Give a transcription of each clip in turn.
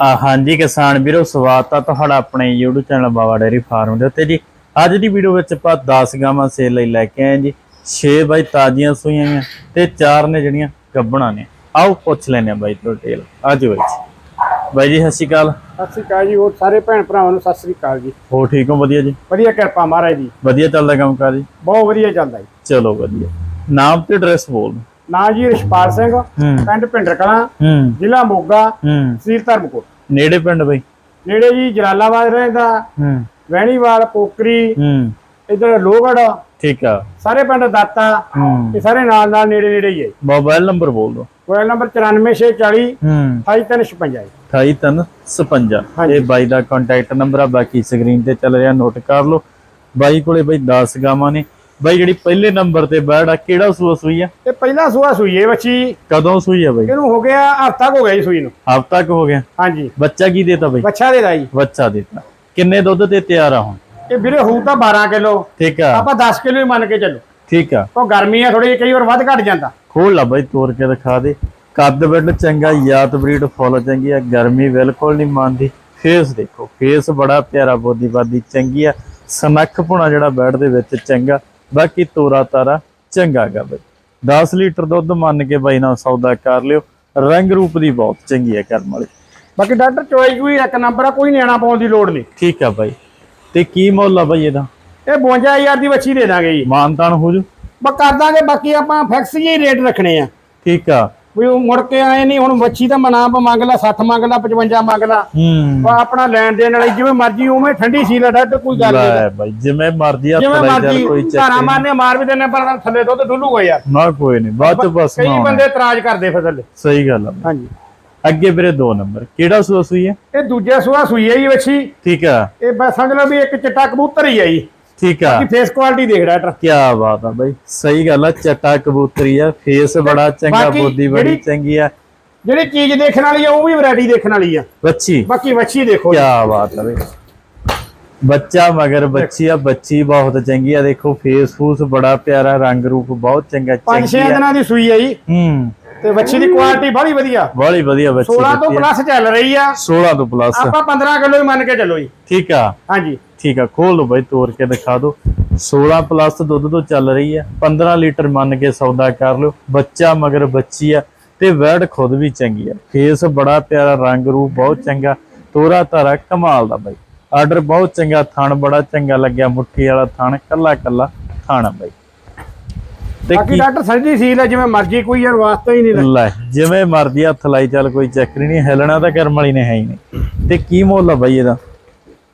ਹਾਂਜੀ ਕਿਸਾਨ ਵੀਰੋ ਸਵਾਗਤ ਆ ਤੁਹਾਡਾ ਆਪਣੇ YouTube channel Baba dairy farm ਦੇ ਉੱਤੇ ਜੀ। ਅੱਜ ਦੀ ਵੀਡੀਓ ਵਿੱਚ ਆਪਾਂ 10 ਗਾਵਾਂ ਸੇਲ ਲਈ ਲੈ ਕੇ ਆਏ ਜੀ। 6 ਬਾਈ ਤਾਜ਼ੀਆਂ ਸੂਈਆਂ ਆ ਤੇ 4 ਨੇ ਜਿਹੜੀਆਂ ਗੱਬਣਾ ਨੇ। ਆਓ ਪੁੱਛ ਲੈਨੇ ਆ ਬਾਈ ਤੋਂ ਡਿਟੇਲ ਅੱਜ ਬਾਈ। ਬਾਈ ਜੀ ਸਤਿ ਸ਼੍ਰੀ ਅਕਾਲ। ਸਤਿ ਸ੍ਰੀ ਅਕਾਲ ਜੀ ਹੋਰ ਸਾਰੇ ਭੈਣ ਭਰਾਵਾਂ ਨੂੰ ਸਤਿ ਸ੍ਰੀ ਅਕਾਲ ਜੀ। ਹੋ ਠੀਕ ਹੋ ਵਧੀਆ ਜੀ? ਵਧੀਆ ਕਿਰਪਾ ਮਹਾਰਾਜ ਦੀ ਵਧੀਆ ਚੱਲਦਾ ਕੰਮ ਕਾਰ ਜੀ? ਬਹੁਤ ਵਧੀਆ ਚੱਲਦਾ ਜੀ। ਚਲੋ ਵਧੀਆ। ਨਾਮ ਤੇ ਐਡਰੈਸ ਬੋਲ। ਨਾਂ ਜੀ ਰਿਸ਼ਪਾਲ ਸਿੰਘ ਪਿੰਡ ਭਿੰਡਰ ਕਲਾਂ ਜ਼ਿਲ੍ਹਾ ਮੋਗਾ ਤਹਿਸੀਲ ਧਰਮਕੋਟ। ਨੇੜੇ ਪਿੰਡ ਬਾਈ। ਨੇੜੇ ਜੀ ਜਲਾਲਾਬਾਦ ਰਹਿੰਦਾ ਹੂੰ। ਵਹਿਣੀਵਾਲ ਕੋਕਰੀ ਇਧਰ ਲੋਹਗੜ ਠੀਕ ਆ। ਸਾਰੇ ਪਿੰਡ ਦਾਤਾ ਇਹ ਸਾਰੇ ਨਾਲ ਨਾਲ ਨੇੜੇ ਨੇੜੇ ਹੀ ਹੈ। ਮੋਬਾਈਲ ਨੰਬਰ ਬੋਲ ਦਿਓ। ਮੋਬਾਈਲ ਨੰਬਰ 94640 ਹੂੰ। 2356 ਜੀ। 2856 ਹਾਂਜੀ। ਇਹ ਬਾਈ ਦਾ ਕੰਟੈਕਟ ਨੰਬਰ ਆ ਬਾਕੀ ਸਕਰੀਨ ਤੇ ਚੱਲ ਰਿਹਾ ਨੋਟ ਕਰ ਲਓ। ਬਾਈ ਕੋਲੇ ਬਾਈ 10 ਗਾਵਾਂ ਨੇ। ਬਾਈ ਜਿਹੜੀ ਪਹਿਲੇ ਨੰਬਰ ਤੇ ਬੈੜ ਆ ਕਿਹੜਾ ਸੂਆ ਸੂਈ ਆ? ਇਹ ਪਹਿਲਾ ਸੂਆ ਸੂਈ ਹੈ ਬੱਚੀ। ਕਦੋਂ ਸੂਈ ਆ ਬਾਈ? ਇਹਨੂੰ ਹੋ ਗਿਆ ਹਫਤਾ ਹੋ ਗਿਆ ਜੀ ਸੂਈ ਨੂੰ। ਹਫ਼ਤਾ ਕੁ ਹੋ ਗਿਆ। ਹਾਂਜੀ। ਬੱਚਾ ਕੀ ਦੇਤਾ ਬਾਈ? ਬੱਚਾ ਦੇ ਦਾ ਜੀ। ਬੱਚਾ ਦੇਤਾ। ਕਿੰਨੇ ਦੁੱਧ ਤੇ ਤਿਆਰ ਆ ਹੁਣ? ਇਹ ਵੀਰੇ ਹੋਊ ਤਾਂ 12 ਕਿਲੋ। ਠੀਕ ਆ। ਆਪਾਂ 10 ਕਿਲੋ ਹੀ ਮੰਨ ਕੇ ਚੱਲੋ। ਠੀਕ ਆ। ਉਹ ਗਰਮੀ ਆ ਥੋੜੀ ਕਈ ਵਾਰ ਵੱਧ ਘਟ ਜਾਂਦਾ। ਖੋਲ ਲਾ ਬਾਈ ਤੋੜ ਕੇ ਦਿਖਾ ਦੇ। ਕੱਦ ਬਿੱਡ ਚੰਗਾ ਯਾਤ ਬਰੀਡ ਫੁੱਲ ਚੰਗੀ ਆ ਗਰਮੀ ਬਿਲਕੁਲ ਨਹੀਂ ਮੰਨਦੀ। ਫੇਸ ਦੇਖੋ ਫੇਸ ਬੜਾ ਪਿਆਰਾ ਬੋਦੀ ਬਾਦੀ ਚੰਗੀ ਆ। ਸਨੱਖ ਪੁਣਾ ਜਿਹੜਾ ਬੈਡ ਦੇ ਵਿੱਚ ਚੰਗਾ। ਬਾਕੀ ਤੋਰਾ ਤਾਰਾ ਚੰਗਾ ਗਾ ਬਾਈ। 10 ਲੀਟਰ ਦੁੱਧ ਮੰਨ ਕੇ ਬਾਈ ਨਾਲ ਸੌਦਾ ਕਰ ਲਿਓ। ਰੰਗ ਰੂਪ ਦੀ ਬਹੁਤ ਚੰਗੀ ਆ ਕਰਮ ਵਾਲੀ। ਬਾਕੀ ਡਾਕਟਰ ਚੋਈ ਕੋਈ ਇੱਕ ਨੰਬਰ ਆ ਕੋਈ ਨਿਆਣਾ ਪਾਉਣ ਦੀ ਲੋੜ ਨਹੀਂ। ਠੀਕ ਆ ਬਾਈ। ਤੇ ਕੀ ਮੁੱਲ ਆ ਬਾਈ ਇਹਦਾ? ਇਹ 52000 ਦੀ ਬੱਚੀ ਦੇ ਦਾਂਗੇ ਜੀ। ਮਾਨਤਾਨ ਹੋ ਜੂ। ਕਰ ਦਾਂਗੇ ਬਾਕੀ ਆਪਾਂ ਫਿਕਸ ਜਿਹੇ ਰੇਟ ਰੱਖਣੇ ਆ। ਠੀਕ ਆ। ਵੀ ਉਹ ਮੁੜ ਕੇ ਆਏ ਨਹੀਂ ਹੁਣ ਬੱਚੀ ਤਾਂ ਮਨਾ ਮੰਗ ਲਾ 60 ਮੰਗ ਲਾ 55 ਮੰਗ ਲਾ। ਬਸ ਆਪਣਾ ਲੈਣ ਦੇਣ ਵਾਲੀ ਜਿਵੇਂ ਮਰਜ਼ੀ ਉਵੇਂ ਠੰਡੀ ਸੀ ਲਾ ਡਾਕਟਰ ਕੋਈ ਗੱਲ ਨਹੀਂ। ਲੈ ਬਾਈ ਜਿਵੇਂ ਮਰਜ਼ੀ ਹੱਥ ਜਿਵੇਂ ਮਰਜ਼ੀ ਕੋਈ ਧਾਰਾ ਮਾਰਨੇ ਮਾਰ ਵੀ ਦਿੰਨੇ ਪਰ ਥੱਲੇ ਦੁੱਧ ਡੁੱਲੂਗਾ ਯਾਰ। ਨਾ ਕੋਈ ਨਹੀਂ ਬਾਅਦ ਚ ਬਸ ਕਈ ਬੰਦੇ ਇਤਰਾਜ਼ ਕਰਦੇ ਫਿਰ ਥੱਲੇ। ਸਹੀ ਗੱਲ ਆ। ਹਾਂਜੀ। ਅੱਗੇ ਵੀਰੇ ਦੋ ਨੰਬਰ ਕਿਹੜਾ ਸੂਆ ਸੂਈ ਹੈ? ਇਹ ਦੂਜੇ ਸੂਆ ਸੂਈ ਹੈ ਜੀ ਬੱਚੀ ਠੀਕ ਆ। ਇਹ ਬਸ ਸਮਝ ਲਓ ਵੀ ਇੱਕ ਚਿੱਟਾ ਕਬੂਤਰ ਹੀ ਹੈ ਜੀ। ਠੀਕ ਆ। ਫੇਸ ਕੁਆਲਿਟੀ ਦੇਖ ਡਾਕਟਰ ਕੀ ਬਾਤ ਆ ਬਾਈ। ਸਹੀ ਗੱਲ ਆ ਚੱਟਾ ਕਬੂਤਰੀ ਆ ਫੇਸ ਬੜਾ ਚੰਗਾ ਬੋਦੀ ਬੜੀ ਚੰਗੀ ਆ। ਜਿਹੜੀ ਚੀਜ਼ ਦੇਖਣ ਵਾਲੀ ਆ ਉਹ ਵੀ ਵੈਰਾਈਟੀ ਦੇਖਣ ਵਾਲੀ ਆ। ਬੱਚੀ ਬਾਕੀ ਵੱਛੀ ਦੇਖੋ। ਕੀ। ਬਾਤ ਆ ਬਈ। ਬੱਚਾ ਮਗਰ ਬੱਚੀ ਆ ਬੱਚੀ ਬਹੁਤ ਚੰਗੀ ਆ। ਦੇਖੋ ਫੇਸ ਫੂਸ ਬੜਾ ਪਿਆਰਾ ਰੰਗ ਰੂਪ ਬਹੁਤ ਚੰਗਾ ਪੰਜ ਛੇ ਚੰਗੀ ਆ। ਦਿਨਾਂ ਦੀ ਸੂਈ ਜੀ। ਹੂੰ। ਤੇ ਵੱਛੀ ਦੀ ਕੁਆਲਿਟੀ ਬੜੀ ਵਧੀਆ। ਬੜੀ ਵਧੀਆ ਬੱਚੀ 16 ਤੋਂ। ਪਲੱਸ ਚੱਲ ਰਹੀ ਆ। 16 ਤੋਂ ਪਲੱਸ ਆਪਾਂ 15 ਕਿਲੋ ਹੀ ਮੰਨ ਕੇ ਚੱਲੋ ਜੀ। ਠੀਕ ਆ। ਹਾਂਜੀ। ਠੀਕ ਆ ਖੋਲ ਲਓ ਬਾਈ ਤੋੜ ਕੇ ਦਿਖਾ ਦਿਓ। 16 ਪਲੱਸ ਦੁੱਧ ਤੋਂ ਚੱਲ ਰਹੀ ਆ। 15 ਲੀਟਰ ਮੰਨ ਕੇ ਸੌਦਾ ਕਰ ਲਿਓ। ਬੱਚਾ ਮਗਰ ਬੱਚੀ ਆ ਤੇ ਵੈੜ ਖੁਦ ਵੀ ਚੰਗੀ ਆ। ਫੇਸ ਬੜਾ ਪਿਆਰਾ ਰੰਗ ਰੂਪ ਬਹੁਤ ਚੰਗਾ। ਤੋਰਾ ਤਾਰਾ ਕਮਾਲ ਦਾ ਬਾਈ। ਆਰਡਰ ਬਹੁਤ ਚੰਗਾ ਥਣ ਬੜਾ ਚੰਗਾ ਲੱਗਿਆ। ਮੁੱਠੀ ਵਾਲਾ ਥਣ ਕੱਲਾ ਕੱਲਾ ਥਣ ਬਾਈ। ਬਾਕੀ ਡਾਕਟਰ ਸਰਜੀ ਸੀਲ ਹੈ ਜਿਵੇਂ ਮਰਜ਼ੀ ਕੋਈ ਯਾਰ ਵਾਸਤਾ ਹੀ ਨਹੀਂ ਲੈ। ਜਿਵੇਂ ਮਰਜ਼ੀ ਹੱਥ ਲਾਈ ਚੱਲ ਕੋਈ ਚੱਕਰ ਹੀ ਨਹੀਂ ਹਿਲਣਾ ਤਾਂ ਕਰਮ ਵਾਲੀ ਨੇ ਹੈ ਹੀ ਨਹੀਂ। ਤੇ ਕੀ ਮੁੱਲ ਆ ਬਾਈ ਇਹਦਾ?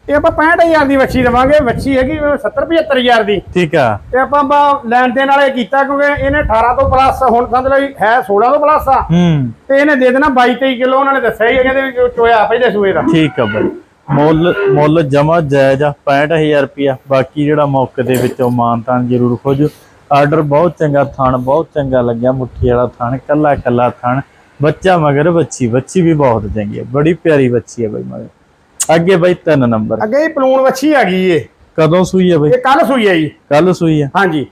ਇਹ ਆਪਾਂ 65000 ਦੀ ਵੱਛੀ ਲਵਾਂਗੇ ਵੱਛੀ ਹੈਗੀ 70 75000 ਦੀ। ਠੀਕ ਆ। ਤੇ ਆਪਾਂ ਬ- ਲੈਣ ਦੇਣ ਵਾਲੇ ਕੀਤਾ ਕਿਉਂਕਿ ਇਹਨੇ 18 ਤੋਂ ਪਲੱਸ ਹੁਣ ਸਮਝ ਵੀ ਹੈ 16 ਤੋਂ ਪਲੱਸ ਆ। ਹੂੰ। ਤੇ ਇਹਨੇ ਦੇ ਦੇਣਾ 22 23 ਕਿਲੋ ਉਹਨਾਂ ਨੇ ਦੱਸਿਆ ਹੀ ਹੈ, ਕਹਿੰਦੇ ਵੀ ਚੋਇਆ ਪਹਿਲੇ ਸੂਏ ਦਾ। ਠੀਕ ਆ ਬਾਈ। ਮੁੱਲ ਮੁੱਲ ਜਮਾ ਜਾਇਜ਼ ਆ 65000 ਰੁਪਿਆ ਬਾਕੀ ਜਿਹੜਾ ਮੌਕੇ ਦੇ ਵਿੱਚੋਂ ਮਾਨਤਾਨ ਜ਼ਰੂਰ ਖੋਜੋ। ਆਰਡਰ ਬਹੁਤ ਚੰਗਾ ਥਣ ਬਹੁਤ ਚੰਗਾ ਲੱਗਿਆ ਮੁੱਠੀ ਵਾਲਾ ਥਣ ਕੱਲਾ ਕੱਲਾ ਥਣ। ਬੱਚਾ ਮਗਰ ਬੱਚੀ ਬੱਚੀ ਵੀ ਬਹੁਤ ਚੰਗੀ ਹੈ ਬੜੀ ਪਿਆਰੀ ਬੱਚੀ ਹੈ ਬਾਈ ਮਗਰ। ਅੱਗੇ ਬਾਈ ਤਿੰਨ ਨੰਬਰ। ਅੱਗੇ ਪਲੂਣ ਵੱਛੀ ਹੈਗੀ ਏ। ਕਦੋਂ ਸੂਈ ਹੈ ਬਾਈ? ਇਹ ਕੱਲ ਸੂਈ ਹੈ ਜੀ। ਕੱਲ ਸੂਈ ਹੈ। ਹਾਂਜੀ।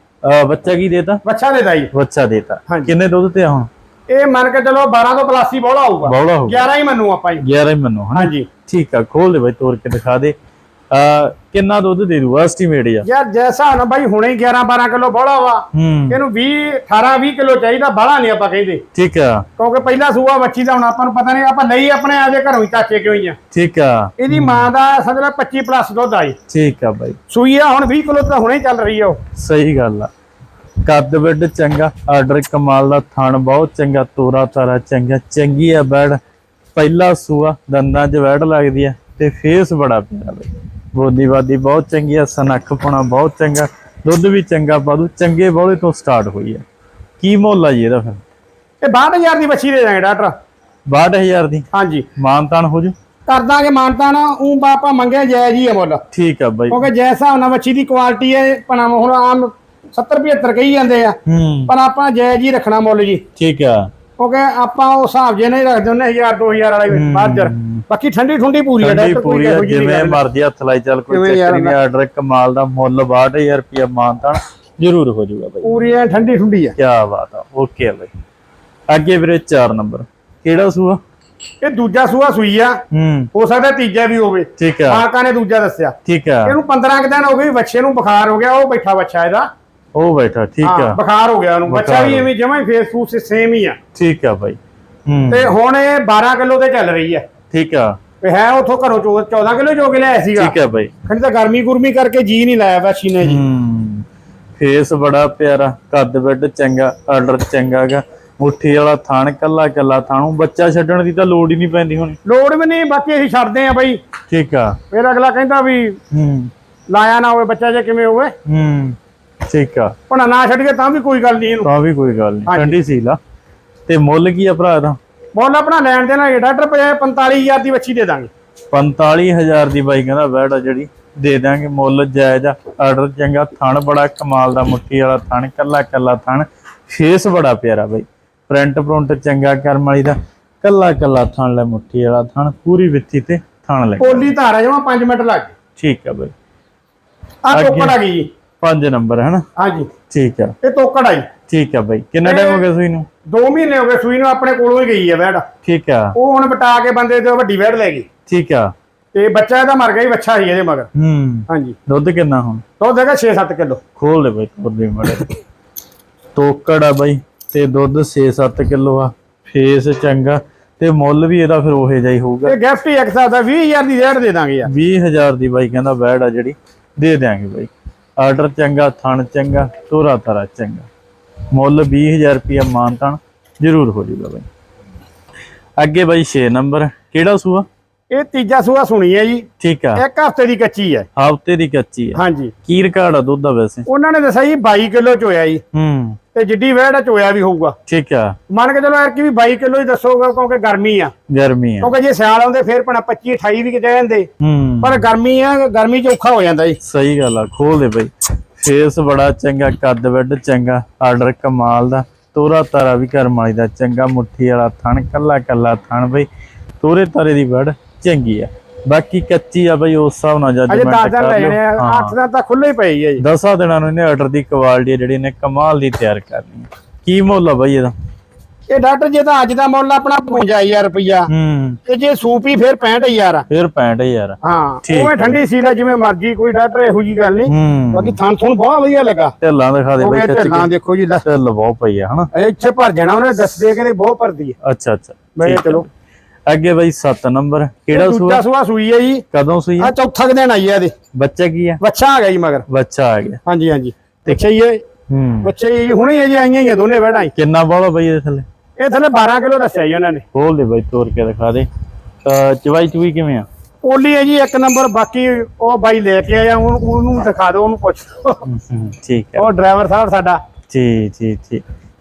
ਬੱਚਾ ਕੀ ਦੇਤਾ? ਵੱਛਾ ਦੇ ਦਾਈ ਬੱਚਾ ਦੇਤਾ। ਕਿੰਨੇ ਦੁੱਧ ਤੇ ਆ ਹੁਣ? ਇਹ ਮੰਨ ਕੇ ਚਲੋ 12 ਤੋਂ ਪਲੱਸ ਹੀ ਬੋਲਾ ਹੋਊਗਾ। ਬੌਲਾ ਹੋ 11 ਹੀ ਮੰਨੂ ਆਪਾਂ ਜੀ। 11 ਹੀ ਮੰਨੋ ਹਾਂਜੀ। ਠੀਕ ਆ ਖੋਲ ਦੇ ਬਾਈ ਤੋੜ ਕੇ ਦਿਖਾ ਦੇ। ਕਿੰਨਾ ਦੁੱਧ ਦੇ ਦੂ ਐਸਟੀਮੇਟ ਆ? ਯਾਰ ਜੈਸਾ ਨਾ ਬਾਈ ਹੁਣੇ ਹੀ 11 12 ਕਿਲੋ ਬੋਲਾ ਵਾ ਇਹਨੂੰ 20 18 20 ਕਿਲੋ ਚਾਹੀਦਾ ਬਾਹਲਾ ਨਹੀਂ ਆਪਾਂ ਕਹਿੰਦੇ। ਠੀਕ ਆ। ਕਿਉਂਕਿ ਪਹਿਲਾ ਸੂਆ ਬੱਚੀ ਦਾ ਹੁਣ ਆਪਾਂ ਨੂੰ ਪਤਾ ਨਹੀਂ ਆਪਾਂ ਲਈ ਆਪਣੇ ਆਪਦੇ ਘਰੋਂ ਹੀ ਚਾਚੇ ਕਿਉਂ ਹੀ ਆ। ਠੀਕ ਆ। ਇਹਦੀ ਮਾਂ ਦਾ ਸਮਝ ਲੈ 25 ਪਲੱਸ ਦੁੱਧ ਆਈ ਠੀਕ ਆ ਬਾਈ। ਸੂਈ ਆ ਹੁਣ 20 ਕਿਲੋ ਤਾਂ ਹੁਣੇ ਚੱਲ ਰਹੀ ਆ ਉਹ। ਸਹੀ ਗੱਲ ਆ। ਕੱਦ ਬਿੱਡ ਚੰਗਾ ਆਰਡਰ ਕਮਾਲ ਦਾ ਥਣ ਬਹੁਤ ਚੰਗਾ ਤੋਰਾ ਤਾਰਾ ਚੰਗਾ ਚੰਗੀ ਆ ਬੈੜ। ਪਹਿਲਾ ਸੂਆ ਦੰਦਾਂ 'ਚ ਵੈੜ ਲੱਗਦੀ ਆ ਤੇ ਫੇਸ ਬੜਾ ਪਿਆਰਾ ਬਈ ਬੋਦੀ ਬਾਦੀ ਬਹੁਤ ਚੰਗੀ ਆ ਸਨੱਖਪਣਾ ਬਹੁਤ ਚੰਗਾ ਦੁੱਧ ਵੀ ਚੰਗਾ ਪਾਦੂ ਚੰਗੇ ਬੋਲੇ ਤੋਂ ਸਟਾਰਟ ਹੋਈ ਆ। ਕੀ ਮੁੱਲ ਆ ਜੀ ਇਹਦਾ ਫਿਰ? ਇਹ 62000 ਦੀ ਬੱਚੀ ਦੇ ਦਾਂਗੇ ਡਾਕਟਰ। 62000 ਦੀ? ਹਾਂਜੀ। ਮਾਨਤਾਨ ਹੋ ਜੂ? ਕਰ ਦਾਂਗੇ ਮਾਨਤਾ ਨਾ ਉਹ ਆਪਾਂ ਮੰਗਿਆ ਜਾਇਜ਼ ਹੀ ਆ ਮੁੱਲ। ਠੀਕ ਆ ਬਾਈ। ਕਿਉਂਕਿ ਜੈਸਾ ਹੁਣ ਬੱਚੀ ਦੀ ਕੁਆਲਿਟੀ ਹੈ ਭਣਾ ਹੁਣ ਆਮ 70 75 ਕਹੀ ਜਾਂਦੇ ਆ। ਪਰ ਆਪਾਂ ਜਾਇਜ਼ ਹੀ ਰੱਖਣਾ ਮੁੱਲ ਜੀ। ਠੀਕ ਆ। ਕਿਉਂਕਿ ਆਪਾਂ ਉਹ ਹਿਸਾਬ ਜੇ ਨਹੀਂ ਰੱਖਦੇ ਹੁੰਦੇ 1000 2000 ਵਾਲੇ ਮਾਰਜਰ ਬਾਕੀ ਠੰਡੀ ਠੁੰਡੀ ਪੂਰੀ ਹੈ ਠੰਡੀ ਡਾਕਟਰ ਕੋਈ ਪੂਰੀ ਜਿਹੀ ਜਿਵੇਂ। ਮਰਜ਼ੀ ਹੱਥ ਲਾਈ ਚੱਲ ਕੋਈ ਚੱਕਰ ਨਹੀਂ ਆਰਡਰ ਕਮਾਲ ਦਾ ਮੁੱਲ 62000 ਰੁਪਇਆ ਮਾਨਤਾਨ ਜ਼ਰੂਰ ਹੋ ਜਾਊਗਾ ਬਾਈ। ਪੂਰੀ ਐ ਠੰਡੀ ਠੁੰਡੀ ਆ। ਕੀ ਬਾਤ ਆ ਓਕੇ ਬਾਈ। ਅੱਗੇ ਵੀਰੇ 4 ਨੰਬਰ। ਕਿਹੜਾ ਸੂਆ? ਇਹ ਦੂਜਾ ਸੂਆ ਸੂਈ ਆ। ਹੂੰ। ਹੋ ਸਕਦਾ ਤੀਜਾ ਵੀ ਹੋਵੇ। ਠੀਕ ਆ। ਮਾਲਕਾਂ ਨੇ ਦੂਜਾ ਦੱਸਿਆ। ਠੀਕ ਆ। ਇਹਨੂੰ 15 ਕੁ ਦਿਨ ਹੋ ਗਏ ਬੱਚੇ ਨੂੰ ਬੁਖਾਰ ਹੋ ਗਿਆ ਉਹ ਬੈਠਾ ਬੱਚਾ ਇਹਦਾ। ਉਹ ਬੈਠਾ ਠੀਕ ਹਾਂ, ਆ। ਬੁਖਾਰ ਹੋ ਗਿਆ ਉਹਨੂੰ। ਬੱਚਾ ਵੀ ਹੋ ਐਵੇਂ ਜਮਾਂ ਹੀ ਫੇਸ ਫੂਸ ਸੇਮ ਹੀ ਆ। ਠੀਕ ਆ ਬਾਈ। ਹੂੰ। ਤੇ ਹੁਣ ਇਹ 12 ਕਿਲੋ ਤੇ ਚੱਲ ਰਹੀ ਹੈ ਠੀਕ ਆ। ਤੇ ਹੈ ਉਥੋਂ ਘਰੋਂ ਚੌ- 14 ਕਿਲੋ ਜੋ ਕੇ ਲਿਆਇਆ ਸੀਗਾ। ਠੀਕ ਆ ਬਾਈ। ਖੰਡ ਤਾਂ ਗਰਮੀ ਗੁਰਮੀ ਕਰਕੇ ਜੀ ਨਹੀਂ ਲਾਇਆ ਵੈਸ਼ੀ ਨੇ ਜੀ। ਹੂੰ। ਫੇਸ ਬੜਾ ਪਿਆਰਾ ਕੱਦ ਬੈੱਡ ਚੰਗਾ ਆਰਡਰ ਚੰਗਾਗਾ ਮੁੱਠੀ ਵਾਲਾ ਥਾਣ ਕੱਲਾ ਕੱਲਾ ਥਾਣੂ ਬੱਚਾ ਛੱਡਣ ਦੀ ਤਾਂ ਲੋੜ ਹੀ ਨਹੀਂ ਪੈਂਦੀ ਹੁਣ। ਲੋੜ ਵੀ ਨਹੀਂ ਬਾਕੀ ਅਸੀਂ ਛੱਡਦੇ ਆ ਬਈ। ਠੀਕ ਆ। ਫਿਰ ਅਗਲਾ ਕਹਿੰਦਾ ਵੀ ਹੂੰ। ਲਾਇਆ ਨਾ ਹੋਵੇ ਬੱਚਾ ਜੇ ਕਿਵੇਂ ਹੋਵੇ। ਹੂੰ। ਠੀਕ ਆ। ਭਣਾ ਨਾ ਛੱਡ ਕੇ ਤਾਂ ਵੀ ਕੋਈ ਗੱਲ ਨਹੀਂ ਇਹਨੂੰ। ਤਾਂ ਵੀ ਕੋਈ ਗੱਲ ਨਹੀਂ। ਹਾਂਜੀ। ਠੰਡੀ ਸੀ ਲਾ ਤੇ ਮੁੱਲ ਕੀ ਆ ਭਰਾ ਦਾ ਮੁੱਲ ਆਪਣਾ ਲੈਣ ਦੇਣਾ ਇਹ ਡਾਕਟਰ ਪਏ 45000 ਦੀ ਬੱਚੀ ਦੇ ਦਾਂਗੇ। 45000 ਦੀ ਬਾਈ ਕਹਿੰਦਾ ਬੈਡ ਆ ਜਿਹੜੀ ਦੇ ਦਾਂਗੇ ਮੁੱਲ ਜਾਇਜ਼ ਆ। ਆਰਡਰ ਚੰਗਾ ਥਣ ਬੜਾ ਕਮਾਲ ਦਾ ਮੁੱਠੀ ਵਾਲਾ ਥਣ ਕੱਲਾ ਕੱਲਾ ਥਣ। ਫੇਸ ਬੜਾ ਪਿਆਰਾ ਬਾਈ। ਪ੍ਰਿੰਟ ਪ੍ਰਿੰਟ ਚੰਗਾ ਕਰਮ ਵਾਲੀ ਦਾ ਕੱਲਾ ਕੱਲਾ ਥਣ ਲੈ ਮੁੱਠੀ ਵਾਲਾ ਥਣ ਪੂਰੀ ਵਿੱਥੀ ਤੇ ਥਣ ਲੈ। ਪੋਲੀ ਧਾਰਾ ਜਮਾ 5 ਮਿੰਟ ਲੱਗ ਗਏ। ਠੀਕ ਆ ਬਾਈ। ਆ ਆ ਗਈ ਜੀ। ਪੰਜ ਨੰਬਰ ਹੈ ਨਾ ਹਾਂਜੀ। ਠੀਕ ਆ। ਇਹ ਤੋਕੜ ਆਈ ਠੀਕ ਆ ਬਾਈ। ਕਿੰਨਾ ਟਾਈਮ ਹੋ ਗਿਆ ਸੂਈ ਨੂੰ? 2 ਮਹੀਨੇ ਹੋ ਗਏ ਸੂਈ ਨੂੰ ਆਪਣੇ ਕੋਲੋਂ ਹੀ ਗਈ ਹੈ ਵੈੜ। ਠੀਕ ਆ। ਉਹ ਹੁਣ ਬਟਾ ਕੇ ਬੰਦੇ ਤੇ ਵੱਡੀ ਵੈੜ ਲੈ ਗਈ। ਠੀਕ ਆ। ਤੇ ਬੱਚਾ ਇਹਦਾ ਮਰ ਗਿਆ ਹੀ ਬੱਚਾ ਸੀ ਇਹਦੇ ਮਗਰ। ਹੂੰ। ਹਾਂਜੀ। ਦੁੱਧ ਕਿੰਨਾ ਹੁਣ? ਦੁੱਧ ਹੈਗਾ 6-7 ਕਿਲੋ। ਖੋਲ ਦੇ ਬਾਈ ਤੋਰਦੇ ਮੜੇ ਤੋਕੜ ਆ ਬਾਈ ਤੇ ਦੁੱਧ 6-7 ਕਿਲੋ ਆ। ਫੇਸ ਚੰਗਾ। ਤੇ ਮੁੱਲ ਵੀ ਇਹਦਾ ਫਿਰ ਉਹੇ ਹੀ ਹੋਊਗਾ। ਇਹ ਗਿਫਟ ਹੀ ਇੱਕ ਹਿਸਾਬ ਦਾ 20000 ਦੀ ਰੇਟ ਦੇ ਦਾਂਗੇ ਯਾਰ। 20000 ਦੀ ਬਾਈ ਕਹਿੰਦਾ ਬੈੜ ਆ ਜਿਹੜੀ। ਦੇ ਦਿਆਂਗੇ ਬਾਈ। ਆਰਡਰ ਚੰਗਾ, ਥਣ ਚੰਗਾ, ਤੋਰਾ ਤਰਾ ਚੰਗਾ। ਮੁੱਲ 20000 ਰੁਪਿਆ ਮਾਨਤਾਨ ਜ਼ਰੂਰ ਹੋ ਜਾਊਗਾ ਬਾਈ। ਅੱਗੇ ਬਾਈ 6 ਨੰਬਰ, ਕਿਹੜਾ ਸੂਆ? ਇਹ ਤੀਜਾ ਸੂਆ ਸੁਣੀ ਹੈ ਜੀ। ਠੀਕ ਆ। ਇੱਕ ਹਫ਼ਤੇ ਦੀ ਕੱਚੀ ਹੈ। ਹਫ਼ਤੇ ਦੀ ਕੱਚੀ ਆ ਹਾਂਜੀ। ਕੀ ਰਿਕਾਰਡ ਆ ਦੁੱਧ ਦਾ ਵੈਸੇ? ਉਹਨਾਂ ਨੇ ਦੱਸਿਆ ਜੀ 22 ਕਿਲੋ ਚੋਇਆ ਜੀ। ਹੂੰ। ਤੇ ਜਿੱਡੀ ਵੈੜ ਚੋਇਆ ਵੀ ਹੋਊਗਾ। ਠੀਕ ਆ। ਮੰਨ ਕੇ ਚਲੋ ਯਾਰ ਕਿ ਵੀ 22 ਕਿਲੋ ਹੀ ਦੱਸੋਗਾ ਕਿਉਂਕਿ ਗਰਮੀ ਆ। ਗਰਮੀ ਆ। ਕਿਉਂਕਿ ਜੇ ਸਿਆਲ ਆਉਂਦੇ ਫਿਰ ਪਣਾ 25 28 ਵੀ ਕਿਤੇ ਜਾਂਦੇ ਹੂੰ। ਪਰ ਗਰਮੀ ਆ ਗਰਮੀ ਚ ਔਖਾ ਹੋ ਜਾਂਦਾ ਜੀ। ਸਹੀ ਗੱਲ ਆ ਖੋਲ ਦੇ ਬਈ। ਫੇਸ ਬੜਾ ਚੰਗਾ ਕੱਦ ਵੱਡ ਚੰਗਾ ਆਰਡਰ ਕਮਾਲ ਦਾ। ਤੋਰਾ ਤਾਰਾ ਵੀ ਕਰਮ ਵਾਲੀ ਦਾ ਚੰਗਾ ਮੁੱਠੀ ਵਾਲਾ ਥਣ ਕੱਲਾ ਕੱਲਾ ਥਣ ਬਈ। ਤੋਰੇ ਤਾਰੇ ਦੀ ਵੱਡ ਚੰਗੀ ਆ। ਬਾਕੀ ਕੱਚੀ ਆ ਬਈ ਉਸ ਹਿਸਾਬ ਨਾਲ ਅਜੇ ਜੱਜਮੈਂਟ 10 ਦਿਨ ਲੈ ਜਾਣੇ ਆ। ਹਾਂ 8 ਦਿਨ ਤਾਂ ਖੁੱਲੇ ਹੀ ਪਈ ਹੈ ਜੀ। ਦਸਾਂ ਦਿਨਾਂ ਨੂੰ ਇਹਨੇ ਆਰਡਰ ਦੀ ਕੁਆਲਿਟੀ ਜਿਹੜੀ ਨੇ ਕਮਾਲ ਦੀ ਤਿਆਰ ਕਰਨੀ ਆ। ਕੀ ਮੁੱਲ ਆ ਬਈ ਇਹਦਾ? ਇਹ ਡਾਕਟਰ ਜੇ ਤਾਂ ਅੱਜ ਦਾ ਮੁੱਲ ਆਪਣਾ 55000 ਰੁਪਇਆ ਹੂੰ। ਤੇ ਜੇ ਸੂਪੀ ਫਿਰ 65000 ਆ। ਫਿਰ 65000 ਹਾਂ ਉਵੇਂ ਠੰਡੀ ਸੀ ਲੈ ਜਿਵੇਂ ਮਰਜ਼ੀ ਕੋਈ ਡਾਕਟਰ ਇਹੋ ਜੀ ਗੱਲ ਨਹੀਂ। ਹੂੰ। ਬਾਕੀ ਥਾਂ ਥੁਣ ਬਹੁਤ ਵਧੀਆ ਲੱਗਾ। ਢਿੱਲਾਂ ਦਿਖਾ ਦੇ ਬਈ ਕੱਚੀ ਢਿੱਲਾਂ ਦੇਖੋ ਜੀ ਢਿੱਲ ਬਹੁਤ ਪਈ ਆ ਹਨਾ? ਇੱਥੇ ਭਰ ਜਾਣਾ ਉਹਨੇ ਦੱਸ ਦੇ ਕਹਿੰਦੇ ਬਹੁਤ ਭਰਦੀ ਹੈ ਅੱਛਾ ਅੱਛਾ। ਮੈਂ ਆ। ਚਲੋ। ਅੱਗੇ ਬਈ 7 ਨੰਬਰ ਕਿਹੜਾ ਦੂਜਾ ਸੂਆ? ਸੂਆ ਸੂਈ ਹੈ ਜੀ। ਕਦੋਂ ਸੂਈ ਆ? ਚੌਥਾ ਦਿਨ ਆਈ ਹੈ ਇਹਦੇ। ਬੱਚਾ ਕੀ ਆ? ਬੱਚਾ ਆ ਗਿਆ ਜੀ ਮਗਰ। ਬੱਚਾ ਆ ਗਿਆ। ਹਾਂਜੀ ਹਾਂਜੀ। ਬੱਚਾ ਹੀ ਹੈ। ਹੂੰ। ਬੱਚੇ ਹੀ ਹੁਣੇ ਹੀ ਆਈਆਂ ਹੀ ਆ ਦੋਨੇ ਹੀ। ਕਿੰਨਾ ਬੋਲਾ ਬਈ ਇਹਦੇ ਥੱਲੇ? ਇਹ ਥੱਲੇ 12 ਕਿਲੋ ਦੱਸਿਆ ਜੀ ਉਹਨਾਂ ਨੇ। ਖੋਲ ਦੇ ਬਈ ਤੋੜ ਕੇ ਦਿਖਾ ਦੇ। ਚਵਾਈ ਚੁਈ ਕਿਵੇਂ ਆ? ਪੋਲੀ ਹੈ ਜੀ ਇੱਕ ਨੰਬਰ ਬਾਕੀ ਉਹ ਬਾਈ ਲੈ ਕੇ ਆਇਆ ਉਹਨੂੰ ਦਿਖਾ ਦਿਓ ਉਹਨੂੰ ਪੁੱਛ ਠੀਕ ਹੈ। ਉਹ ਡਰਾਈਵਰ ਸਾਹਿਬ ਸਾਡਾ। ਜੀ ਜੀ ਜੀ।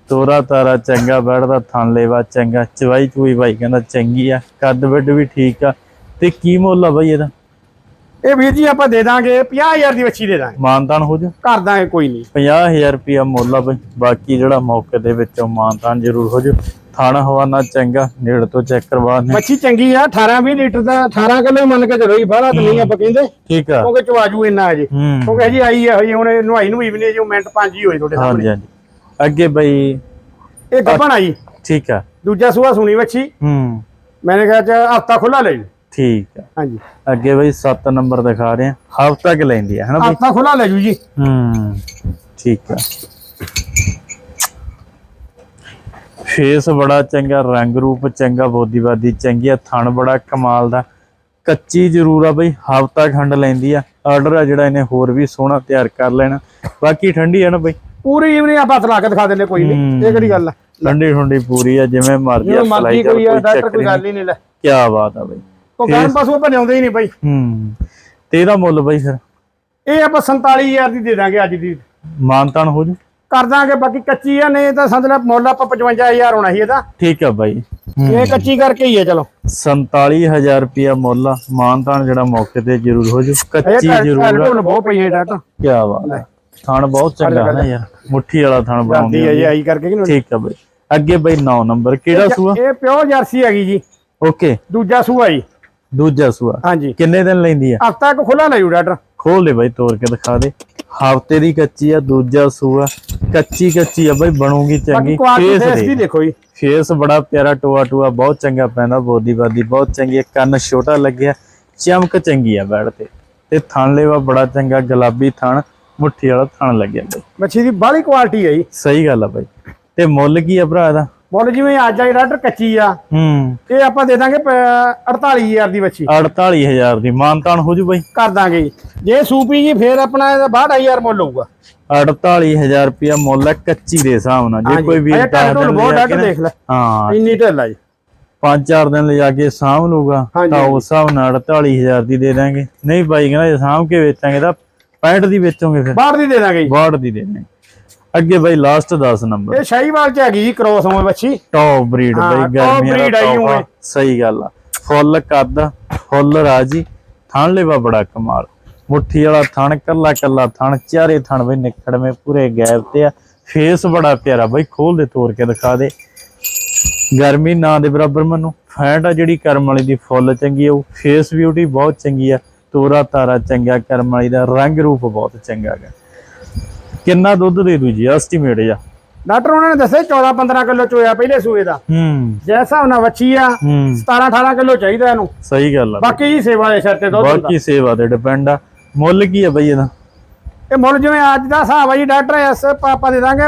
ਤੋਰਾ ਤਾਰਾ ਚੰਗਾ ਬੈਠਦਾ ਥਣ ਲੇਵਾ ਚੰਗਾ ਚਵਾਈ ਚੁਈ ਬਾਈ ਕਹਿੰਦਾ ਚੰਗੀ ਆ ਕੱਦ ਵੱਡ ਵੀ ਠੀਕ ਆ। ਤੇ ਕੀ ਮੁੱਲ ਆ ਬਈ ਇਹਦਾ? ਇਹ ਵੀਰ ਜੀ ਆਪਾਂ ਦੇ ਦਾਂਗੇ 50000 ਦੀ ਵੱਛੀ ਦੇ ਦਾਂਗੇ। ਮਾਨਤਾਨ ਹੋ ਜਾ? ਕਰ ਦਾਂਗੇ ਕੋਈ ਨਹੀਂ। 50000 ਰੁਪਿਆ ਮੁੱਲ ਆ ਬਈ। ਬਾਕੀ ਜਿਹੜਾ ਮੌਕੇ ਦੇ ਵਿੱਚੋਂ ਮਾਨਤਾਨ ਜ਼ਰੂਰ ਹੋ ਜਾ। ਥਾਣਾ ਹਵਾਨਾ ਚੰਗਾ ਨੇੜ ਤੋਂ ਚੈੱਕ ਕਰਵਾ ਦੇ ਮੱਛੀ ਚੰਗੀ ਆ 18 20 ਲੀਟਰ ਦਾ 18 ਕਿਲੋ ਮੰਨ ਕੇ ਚਲੋ ਜੀ ਬਾਹਲਾ ਤਾਂ ਨਹੀਂ ਆਪਾਂ ਕਹਿੰਦੇ। ਠੀਕ ਆ। ਕਿਉਂਕਿ ਚਵਾਜੂ ਇੰਨਾ ਹੈ ਜੀ। ਕਿਉਂਕਿ ਹਜੀ ਆਈ ਹੈ ਹਜੀ ਹੁਣ ਨੁਹਾਈ ਨੂੰ ਵੀ ਨਹੀਂ ਜੋ ਮਿੰਟ ਪੰਜ ਹੀ ਹੋਏ ਤੁਹਾਡੇ ਹਾਂਜੀ ਸਾਹਮਣੇ। ਹਾਂਜੀ। ਅੱਗੇ ਬਈ ਇਹ ਗੱਭਣ ਆਈ ਠੀਕ ਆ। ਦੂਜਾ ਸੂਆ ਸੁਣੀ ਵੱਛੀ। ਹੂੰ। ਮੈਨੇ ਕਿਹਾ ਚ ਹਫਤਾ ਖੁੱਲਾ ਲੈ ਜੂ ਠੀਕ ਆ। ਹਾਂਜੀ। ਅੱਗੇ ਬਈ 7 ਨੰਬਰ ਦਿਖਾ ਰਹੇ ਆ ਹਫਤਾ ਕਿ ਲੈਂਦੀ ਆ ਹਨਾ ਬਈ? ਹਫਤਾ ਖੁੱਲਾ ਲੈ ਜੂ ਜੀ। ਹੂੰ ਠੀਕ ਆ। ਫੇਸ ਬੜਾ ਚੰਗਾ ਰੰਗ ਰੂਪ ਚੰਗਾ ਬੋਦੀਵਾਦੀ ਚੰਗੀ ਆ ਥਣ ਬੜਾ ਕਮਾਲ ਦਾ। ਕੱਚੀ ਜ਼ਰੂਰ ਆ ਬਈ ਹਫਤਾ ਖੰਡ ਲੈਂਦੀ ਆ। ਆਰਡਰ ਆ ਜਿਹੜਾ ਇਹਨੇ ਹੋਰ ਵੀ ਸੋਹਣਾ ਤਿਆਰ ਕਰ ਲੈਣਾ। ਬਾਕੀ ਠੰਡੀ ਆ ਨਾ ਬਈ? ਪੂਰੀ ਇਵਨੀ ਆਪਾਂ ਤਲਾ ਕੇ ਦਿਖਾ ਦਿੰਦੇ ਕੋਈ ਨਹੀਂ। ਇਹ ਕਿਹੜੀ ਗੱਲ ਹੈ ਠੰਡੀ ਠੰਡੀ ਪੂਰੀ ਆ ਜਿਵੇਂ ਮਰਜ਼ੀ ਆ ਸਲਾਈ ਕੋਈ ਆ ਡਾਕਟਰ ਕੋਈ ਗੱਲ ਹੀ ਨਹੀਂ ਲੈ। ਕੀ ਬਾਤ ਆ ਬਈ। ਉਹ ਗਰਮ ਪਸ਼ੂ ਆਪਾਂ ਲਿਆਉਂਦੇ ਹੀ ਨਹੀਂ ਬਾਈ। ਹੂੰ ਤੇ ਇਹਦਾ ਮੁੱਲ ਬਈ ਫਿਰ? ਇਹ ਆਪਾਂ 47000 ਦੀ ਦੇ ਦਾਂਗੇ ਅੱਜ ਦੀ। ਮਾਨਤਾਨ ਹੋ ਜੂ? ਕਰ ਦਾਂਗੇ ਬਾਕੀ ਕੱਚੀ ਆ ਨਹੀਂ ਤਾਂ ਸਮਝ ਲੈ ਮੁੱਲ ਆਪਾਂ 55000 ਹੋਣਾ ਸੀ ਇਹਦਾ। ਠੀਕ ਆ ਬਾਈ। ਇਹ ਕੱਚੀ ਕਰਕੇ ਹੀ ਹੈ ਚਲੋ। 47000 ਰੁਪਿਆ ਮੁੱਲ ਆ ਮਾਨਤਾਨ ਜਿਹੜਾ ਮੌਕੇ ਤੇ ਜ਼ਰੂਰ ਹੋ ਜੂ ਕੱਚੀ ਜ਼ਰੂਰ ਆ। ਬਹੁਤ ਪਈ ਹੈ ਡਾਕਟਰ। ਕੀ ਬਾਤ ਹੈ ਥਣ ਬਹੁਤ ਚੰਗਾ ਹੈ ਨਾ ਯਾਰ ਮੁੱਠੀ ਵਾਲਾ ਥਣ ਬਣਾਉਂਦੀ ਹੈ ਜੀ ਆਈ ਕਰਕੇ ਕਿ ਠੀਕ ਆ ਬਈ। ਅੱਗੇ ਬਈ 9 ਨੰਬਰ ਕਿਹੜਾ ਸੂਆ? ਇਹ ਪਿਓ ਜਰਸੀ ਹੈਗੀ ਜੀ। ਓਕੇ। ਦੂਜਾ ਸੂਆ ਜੀ। ਦੂਜਾ ਸੂਆ। ਹਾਂਜੀ। ਕਿੰਨੇ ਦਿਨ ਲੈਂਦੀ ਆ? ਹਫਤਾ ਇੱਕ ਖੁੱਲਾ ਲੈ ਜੂ ਡਾਕਟਰ। ਖੋਲ ਦੇ ਬਾਈ ਤੋੜ ਕੇ ਦਿਖਾ ਦੇ। ਹਫ਼ਤੇ ਦੀ ਕੱਚੀ ਆ ਦੂਜਾ ਸੂਆ। ਕੱਚੀ ਕੱਚੀ ਆ ਬਾਈ ਬਣੂਗੀ ਚੰਗੀ। ਫੇਸ ਦੀ ਦੇਖੋ। ਜੀ। ਫੇਸ ਬੜਾ ਪਿਆਰਾ ਟੋਆ ਟੋਆ ਬਹੁਤ ਚੰਗਾ ਪੈਂਦਾ ਬੋਦੀ ਬਾਦੀ ਬਹੁਤ ਚੰਗੀ ਹੈ ਕੰਨ ਛੋਟਾ ਲੱਗਿਆ ਚਮਕ ਚੰਗੀ ਆ ਬੈੜ ਤੇ। ਤੇ ਥਣ ਲੇਵਾ ਬੜਾ ਚੰਗਾ ਗੁਲਾਬੀ ਥਣ। ਮੁੱਠੀ ਵਾਲਾ ਥਣ ਲੱਗਿਆ ਬਾਈ। ਮੱਛੀ ਦੀ ਬਾਹਲੀ ਕੁਆਲਿਟੀ ਹੈ ਜੀ। ਸਹੀ ਗੱਲ ਆ ਬਾਈ। ਤੇ ਮੁੱਲ ਕੀ ਆ ਭਰਾ ਇਹਦਾ? ਮੁੱਲ ਜਿਵੇਂ ਅੱਜ ਆਈ ਰਾਡਰ ਕੱਚੀ ਆ। ਹੂੰ। ਇਹ ਆਪਾਂ ਦੇ ਦਾਂਗੇ ਪ- 48000 ਦੀ ਮੱਛੀ। 48000 ਦੀ। ਮਾਨਤਾਨ ਹੋ ਜੂ ਬਾਈ। ਕਰ ਦਾਂਗੇ ਜੀ। ਸੂਪੀ ਜੀ ਫੇਰ ਆਪਣਾ ਇਹਦਾ 62000 ਮੁੱਲ ਹੋਊਗਾ। 48000 ਰੁਪਿਆ ਮੁੱਲ ਹੈ ਕੱਚੀ ਦੇ ਹਿਸਾਬ ਨਾਲ। ਜੇ। ਕੋਈ ਵੀ ਦੇਖ ਲੈ। ਹਾਂ। ਇੰਨੀ ਢਿੱਲ ਆ ਜੀ। ਪੰਜ ਚਾਰ ਦਿਨ ਲਿਜਾ ਕੇ ਸਾਂਭ ਲੂਗਾ ਤਾਂ। ਉਸ ਹਿਸਾਬ ਨਾਲ 48000 ਦੀ ਦੇ ਦਾਂਗੇ। ਨਹੀਂ ਬਾਈ ਕਹਿੰਦਾ ਜੇ ਸਾਂਭ ਕੇ ਵੇਚਾਂਗੇ ਤਾਂ 65 ਦੀ ਵੇਚੋਗੇ ਫਿਰ? ਬਾਹਰ ਦੀ ਦੇ ਦਾਂਗੇ ਜੀ। ਬਾੜ ਦੀ ਦੇ ਦਾਂਗੇ ਅੱਗੇ ਬਾਈ ਲਾਸਟ 10 ਨੰਬਰ ਇਹ ਸ਼ਾਹੀਵਾਲ ਚ ਹੈਗੀ ਜੀ ਕ੍ਰੋਸ ਹੋਵੇ ਬੱਚੀ ਟੌਪ ਬਰੀਡ ਬਾਈ ਗਰਮੀਆਂ ਦਾ। ਹੋਵੇ। ਸਹੀ ਗੱਲ ਆ। ਫੁੱਲ ਕੱਦ ਫੁੱਲ ਰਾਜੀ ਥਣ ਲੈਵਾ ਬੜਾ ਕਮਾਲ। ਮੁੱਠੀ ਵਾਲਾ ਥਣ ਕੱਲਾ ਕੱਲਾ ਥਣ ਚਾਰੇ ਥਣ ਬਈ ਨਿਖੜਵੇਂ ਪੂਰੇ ਗੈਪ ਤੇ ਆ। ਫੇਸ ਬੜਾ ਪਿਆਰਾ ਬਾਈ ਖੋਲ ਦੇ ਤੋੜ ਕੇ ਦਿਖਾ ਦੇ। ਗਰਮੀ ਨਾ ਦੇ ਬਰਾਬਰ ਮੈਨੂੰ। ਫੈਟ ਆ ਜਿਹੜੀ ਕਰਮ ਵਾਲੀ ਦੀ ਫੁੱਲ ਚੰਗੀ ਆ ਉਹ ਫੇਸ ਬਿਊਟੀ ਬਹੁਤ ਚੰਗੀ ਆ। ਤੋਰਾ ਤਾਰਾ ਚੰਗਾ ਕਰਮ ਵਾਲੀ ਦਾ ਰੰਗ ਰੂਪ ਬਹੁਤ ਚੰਗਾ ਗਾ ਕਿੰਨਾ ਦੁੱਧ ਦੇ ਦੂ ਜੀ? ਐਸਟੀਮੇਟ ਜਾ ਡਾਕਟਰ ਉਹਨਾਂ ਨੇ ਦੱਸਿਆ 14 15 ਕਿਲੋ ਚੋਇਆ ਪਹਿਲੇ ਸੂਏ ਦਾ। ਹੂੰ। ਜੇ ਹਿਸਾਬ ਨਾਲ ਵੱਛੀ ਆ ਹੂੰ। 17 18 ਕਿਲੋ ਚਾਹੀਦਾ ਇਹਨੂੰ। ਸਹੀ ਗੱਲ ਆ। ਬਾਕੀ ਜੀ ਸੇਵਾ ਦੇ ਸਿਰ ਤੇ ਦੁੱਧ ਹੁੰਦਾ। ਬਾਕੀ ਸੇਵਾ ਤੇ ਡਿਪੈਂਡ ਆ। ਮੁੱਲ ਕੀ ਆ ਬਈ ਇਹਦਾ? ਇਹ ਮੁੱਲ ਜਿਵੇਂ ਅੱਜ ਦਾ ਹਿਸਾਬ ਆ ਜੀ ਡਾਕਟਰ ਐਸ ਪਾਪਾ ਦੇ ਦਾਂਗੇ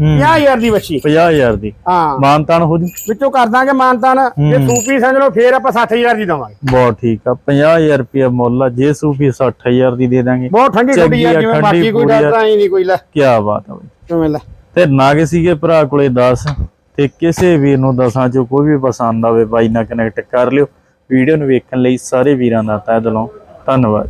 50000 ਦੀ ਵੱਛੀ। 50000 ਦੀ। ਹਾਂ। ਮਾਨਤਾਨ ਹੋ ਜੂ? ਵਿੱਚੋਂ ਕਰ ਦਾਂਗੇ ਮਾਨਤਾਨ। ਜੇ ਸੂਪੀ ਸਮਝ ਲਓ ਫੇਰ ਆਪਾਂ 60000 ਦੀ ਦਵਾਂਗੇ। ਬਹੁਤ ਠੀਕ ਆ। 50000 ਰੁਪਿਆ ਮੁੱਲ ਆ। ਜੇ ਸੂਫੀ 60000 ਦੀ ਦੇ ਦਾਂਗੇ। ਬਹੁਤ ਠੰਡੀ ਠੰਡੀ ਆ ਜਿਵੇਂ ਬਾਕੀ ਕੋਈ। ਡਾਕਟਰ ਆਈ ਨਹੀਂ ਕੋਈ ਲੈ। ਕੀ ਬਾਤ ਆ ਬਈ। ਕਿਵੇਂ ਲੈ। ਤੇ ਨਾਗ ਸੀਗੇ ਭਰਾ ਕੋਲੇ 10 ਤੇ ਕਿਸੇ ਵੀਰ ਨੂੰ ਦਸਾਂ ਚੋਂ ਕੋਈ ਵੀ ਪਸੰਦ ਆਵੇ ਬਾਈ ਨਾਲ ਕਨੈਕਟ ਕਰ ਲਿਓ। ਵੀਡੀਓ ਨੂੰ ਵੇਖਣ ਲਈ ਸਾਰੇ ਵੀਰਾਂ ਦਾ ਤਹਿ ਦਿਲੋਂ ਧੰਨਵਾਦ